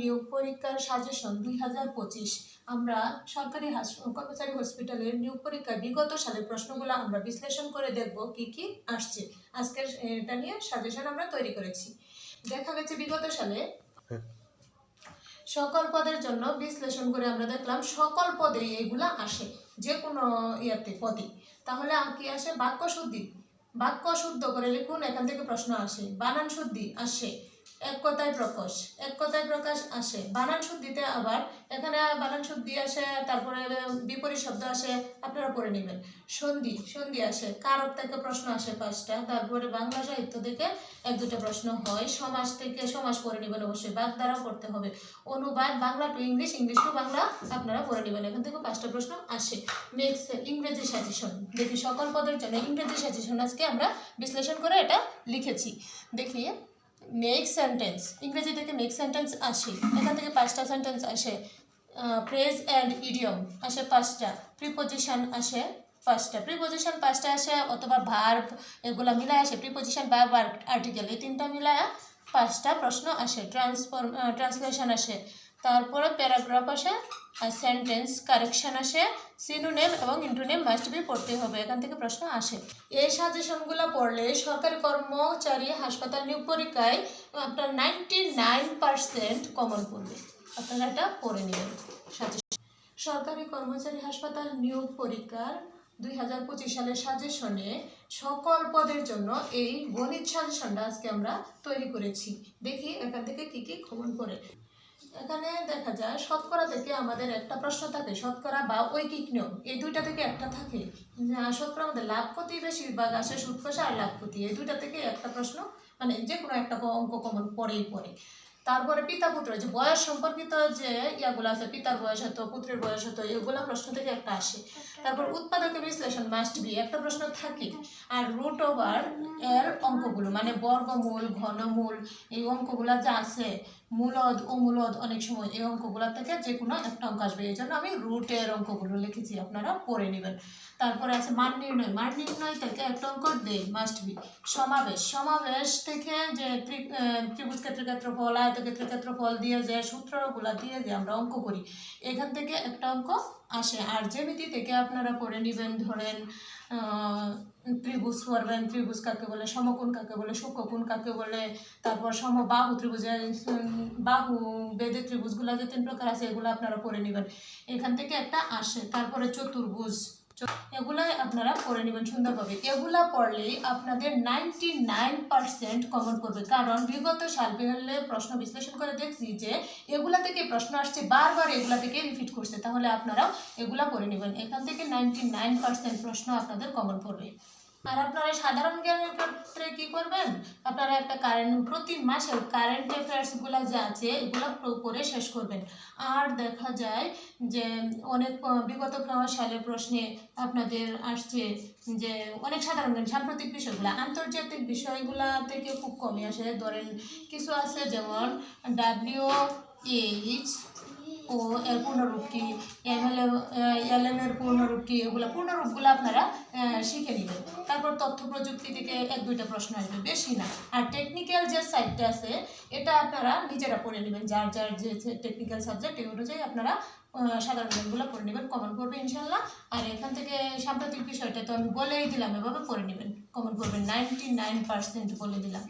নিয়োগ পরীক্ষার সাজেশন দুই হাজার পঁচিশ। আমরা সরকারি কর্মচারী হসপিটালের নিয়োগ পরীক্ষার বিগত সালের প্রশ্নগুলো আমরা বিশ্লেষণ করে দেখব কি কি আসছে। আজকের এটা নিয়ে সাজেশন আমরা তৈরি করেছি। দেখা গেছে বিগত সালে সকল পদের জন্য বিশ্লেষণ করে আমরা দেখলাম সকল পদে এগুলা আসে যে কোনো ইয়াতে পদে তাহলে আর কি আসে? বাক্য শুদ্ধি। বাক্য শুদ্ধ করে লিখুন এখান থেকে প্রশ্ন আসে। বানান শুদ্ধি আসে। এক কথায় প্রকাশ, এক কথায় প্রকাশ আসে। বানান শুদ্ধিতে আবার, এখানে বানান শুদ্ধি আসে, তারপরে বিপরীত শব্দ আসে, আপনারা পড়ে নেবেন। সন্ধি সন্ধি আসে কারক থেকে প্রশ্ন আসে পাঁচটা? তারপরে বাংলা সাহিত্য থেকে এক দুটো প্রশ্ন হয়, সমাজ থেকে সমাজ পড়ে নেবেন অবশ্যই বাদ দ্বারা পড়তে হবে। অনুবাদ, Bangla to English English to Bangla, আপনারা পড়ে নেবেন। এখান থেকে পাঁচটা প্রশ্ন আসে। নেক্সট ইংরেজি সাজেশন দেখি সকল পদের জন্য ইংরেজি সাজেশন আজকে আমরা বিশ্লেষণ করে এটা লিখেছি। দেখি। মেক সেন্টেন্স ইংরেজি থেকে মেক সেন্টেন্স আসে, এখান থেকে পাঁচটা সেন্টেন্স আসে প্রেজ অ্যান্ড ইডিয়ম আসে পাঁচটা প্রিপোজিশন আসে পাঁচটা প্রিপোজিশন পাঁচটা আসে অথবা ভার্ব এগুলো মিলায় আসে প্রিপোজিশন বা আর্টিকেল এই তিনটা মিলায় পাঁচটা প্রশ্ন আসে ট্রান্সফর্ম ট্রান্সলেশন আসে। তারপরে প্যারাগ্রাফ আসে সেন্টেন্স কারেকশন আসে সিনোনেম এবং ইন্টোনেম মাস্ট বি পড়তে হবে, এখান থেকে প্রশ্ন আসে। এই সাজেশনগুলো পড়লে সরকারি কর্মচারী হাসপাতাল নিয়োগ পরীক্ষায় আপনার নাইনটি নাইন পার্সেন্ট কমন পড়বে। আপনারা এটা পড়ে নেবেন। সাজেশন সরকারি কর্মচারী হাসপাতাল নিয়োগ পরীক্ষার দুই হাজার পঁচিশ সালের সাজেশনে সকল পদের জন্য এই গণিত সাজেশনটা আজকে আমরা তৈরি করেছি। দেখি এখান থেকে কি কি কমন পড়ে। এখানে দেখা যায় শতকরা থেকে আমাদের একটা প্রশ্ন থাকে, শতকরা বা ঐকিক নিয়ম। এই দুইটা থেকে একটা থাকে। শতকরা আমাদের লাভ ক্ষতি বেশিরভাগ আসে সুদ আর লাভ ক্ষতি। এই দুইটা থেকে একটা প্রশ্ন মানে যে কোনো একটা অঙ্ক কমন পড়েই পড়ে। তারপরে পিতা পুত্র, যে বয়স সম্পর্কিত যে ইয়াগুলো আছে, পিতার বয়স হতো, পুত্রের বয়স হতো, এগুলো প্রশ্ন থেকে একটা আসে। তারপর উৎপাদকের বিশ্লেষণ মাস্ট বি একটা প্রশ্ন থাকে। আর রুট ওভার এর অঙ্কগুলো মানে বর্গমূল, ঘনমূল, এই অঙ্কগুলো যা আছে মূলদ ও মূলদ অনেক সময় এই অঙ্কগুলো থেকে যে কোনো একটা অঙ্ক আসবে। এই জন্য আমি রুটের অঙ্কগুলো লিখেছি, আপনারা পড়ে নেবেন। তারপরে আছে মান নির্ণয়। মান নির্ণয় থেকে একটা অঙ্ক দেই মাস্ট বি সমাবেশ। সমাবেশ থেকে যে ত্রিভুজ ক্ষেত্র ক্ষেত্রফল আয়তক্ষেত্র ক্ষেত্রফল দিয়ে যে সূত্রগুলো দিয়ে যে আমরা অঙ্ক করি, এখান থেকে একটা অঙ্ক আসে। আর জ্যামিতি থেকে আপনারা পড়ে নেবেন ধরেন ত্রিভুজ করবেন ত্রিভুজ কাকে বলে, সমকোণ কাকে বলে, সূক্ষ্মকোণ কাকে বলে, তারপর সম বাহু ত্রিভুজে বাহু বেদে ত্রিভুজগুলো যে তিন প্রকার আছে, এগুলো আপনারা করে নেবেন। এখান থেকে একটা আসে। তারপরে চতুর্ভুজ। এগুলাই আপনারা পড়ে নেবেন সুন্দরভাবে। এগুলা পড়লেই আপনাদের নাইনটি নাইন পার্সেন্ট কমন করবে। কারণ বিগত সাল বেরলে প্রশ্ন বিশ্লেষণ করে দেখছি যে, এগুলা থেকে প্রশ্ন আসছে, বারবার এগুলা থেকে রিপিট করছে। তাহলে আপনারাও এগুলা পড়ে নেবেন। এখান থেকে নাইনটি নাইন পার্সেন্ট প্রশ্ন আপনাদের কমন পড়বে। আর আপনারা সাধারণ জ্ঞানের ক্ষেত্রে কি করবেন? আপনারা একটা কারেন্ট প্রতি মাসে কারেন্ট অ্যাফেয়ার্সগুলো যা আছে, এগুলো পড়ে শেষ করবেন। আর দেখা যায় যে অনেক বিগত সালের প্রশ্নে আপনাদের আসছে যে অনেক সাধারণ জ্ঞান, সাম্প্রতিক বিষয়গুলো, আন্তর্জাতিক বিষয়গুলা থেকে খুব কমে আসে। ধরেন, কিছু আছে যেমন ডাব্লিউ এইচ ও এর পূর্ণরূপ কি এমএলএ এলএম এর পূর্ণরূপ কি এগুলো পূর্ণরূপগুলো আপনারা শিখে নেবেন। তারপর তথ্য প্রযুক্তি থেকে এক, দুইটা প্রশ্ন আসবে, বেশি না। আর টেকনিক্যাল যে সাইডটা আছে, এটা আপনারা নিজেরা পড়ে নেবেন। যার যার যে টেকনিক্যাল সাবজেক্ট এই অনুযায়ী আপনারা সাধারণ জ্ঞানগুলো পড়ে নেবেন কমন করবে ইনশাল্লাহ আর এখান থেকে সাম্প্রতিক বিষয়টা তো আমি বলেই দিলাম, এভাবে পড়ে নেবেন। কমন করবেন নাইনটি নাইন পার্সেন্ট বলে দিলাম।